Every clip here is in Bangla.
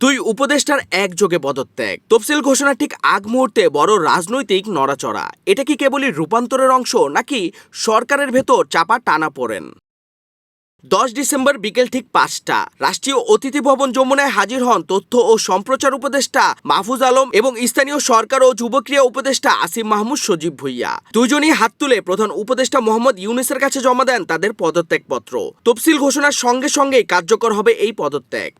দুই উপদেষ্টার একযোগে পদত্যাগ। তফসিল ঘোষণার ঠিক আগ মুহূর্তে বড় রাজনৈতিক নড়াচড়া। এটা কি কেবলই রূপান্তরের অংশ, নাকি সরকারের ভেতর চাপা টানা পড়েন? দশ ডিসেম্বর বিকেল ঠিক পাঁচটা, রাষ্ট্রীয় অতিথি ভবন যমুনায় হাজির হন তথ্য ও সম্প্রচার উপদেষ্টা মাহফুজ আলম এবং স্থানীয় সরকার ও যুবক্রিয়া উপদেষ্টা আসিম মাহমুদ সজীব ভুইয়া। দুজনই হাত তুলে প্রধান উপদেষ্টা মোহাম্মদ ইউনুসের কাছে জমা দেন তাদের পদত্যাগপত্র। তফসিল ঘোষণার সঙ্গে সঙ্গেই কার্যকর হবে এই পদত্যাগ।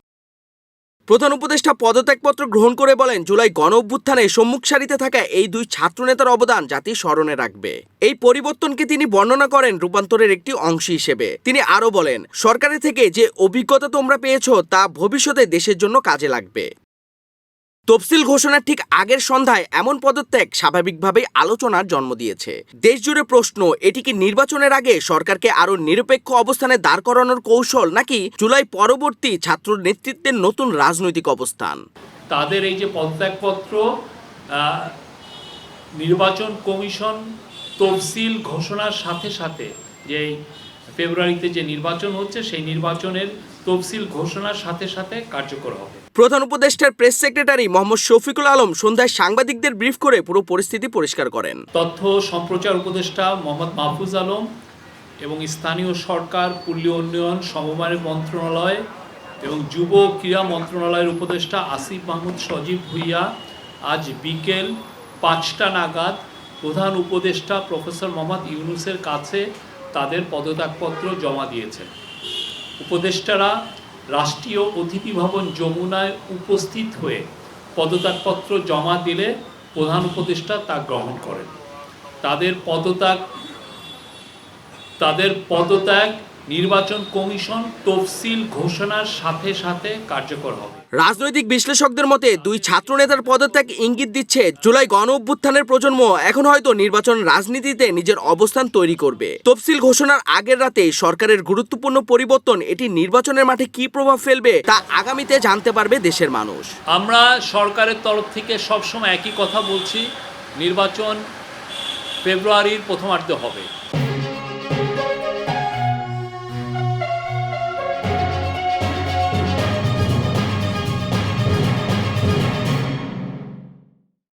প্রধান উপদেষ্টা পদত্যাগপত্র গ্রহণ করে বলেন, জুলাই গণ অভ্যুত্থানে সম্মুখ সারিতে থাকা এই দুই ছাত্রনেতার অবদান জাতি স্মরণে রাখবে। এই পরিবর্তনকে তিনি বর্ণনা করেন রূপান্তরের একটি অংশ হিসেবে। তিনি আরও বলেন, সরকারের থেকে যে অভিজ্ঞতা তোমরা পেয়েছ, তা ভবিষ্যতে দেশের জন্য কাজে লাগবে। তফসিল ঘোষণার ঠিক আগের সন্ধ্যায় এমন পদত্যাগ স্বাভাবিকভাবেই আলোচনার জন্ম দিয়েছে। দেশ জুড়ে প্রশ্ন, এটি কি নির্বাচনের আগে সরকারকে আরও নিরপেক্ষ অবস্থানে দাঁড় করানোর কৌশল নাকি জুলাই পরবর্তী ছাত্র নেতৃত্বের নতুন রাজনৈতিক অবস্থান? তাদের এই যে পদত্যাগপত্র নির্বাচন কমিশন তফসিল ঘোষণার সাথে সাথে যে ফেব্রুয়ারিতে যে নির্বাচন হচ্ছে সেই নির্বাচনের তফসিল ঘোষণার সাথে সাথে কার্যকর হবে। প্রধান উপদেষ্টার প্রেস সেক্রেটারি মোহাম্মদ শফিকুল আলম সন্ধ্যায় সাংবাদিকদের ব্রিফ করে পুরো পরিস্থিতি পরিষ্কার করেন। তথ্য সম্প্রচার উপদেষ্টা মোহাম্মদ মাহফুজ আলম এবং স্থানীয় সরকার পল্লী উন্নয়ন সমবায় মন্ত্রণালয় এবং যুব ক্রীড়া মন্ত্রণালয়ের উপদেষ্টা আসিফ মাহমুদ সজীব ভুইয়া আজ বিকেল পাঁচটা নাগাদ প্রধান উপদেষ্টা প্রফেসর মোহাম্মদ ইউনুসের কাছে তাদের পদত্যাগপত্র জমা দিয়েছেন। উপদেষ্টারা রাষ্ট্রীয় অতিথি ভবন যমুনায় উপস্থিত হয়ে পদত্যাগপত্র জমা দিলে প্রধান উপদেষ্টা তা গ্রহণ করেন। তাদের পদত্যাগ তাদের পদত্যাগ নির্বাচন কমিশন তফসিল ঘোষণার সাথে সাথে কার্যকর হবে। রাজনৈতিক বিশ্লেষকদের মতে দুই ছাত্র নেতার পদত্যাগ ইঙ্গিত দিচ্ছে জুলাই গণ অভ্যুত্থানের প্রজন্ম এখন হয়তো নির্বাচন রাজনীতিতে নিজের অবস্থান তৈরি করবে। তফসিল ঘোষণার আগের রাতে সরকারের গুরুত্বপূর্ণ পরিবর্তন এটি নির্বাচনের মাঠে কি প্রভাব ফেলবে তা আগামীতে জানতে পারবে দেশের মানুষ। আমরা সরকারের তরফ থেকে সবসময় একই কথা বলছি নির্বাচন ফেব্রুয়ারির প্রথমার্ধে হবে।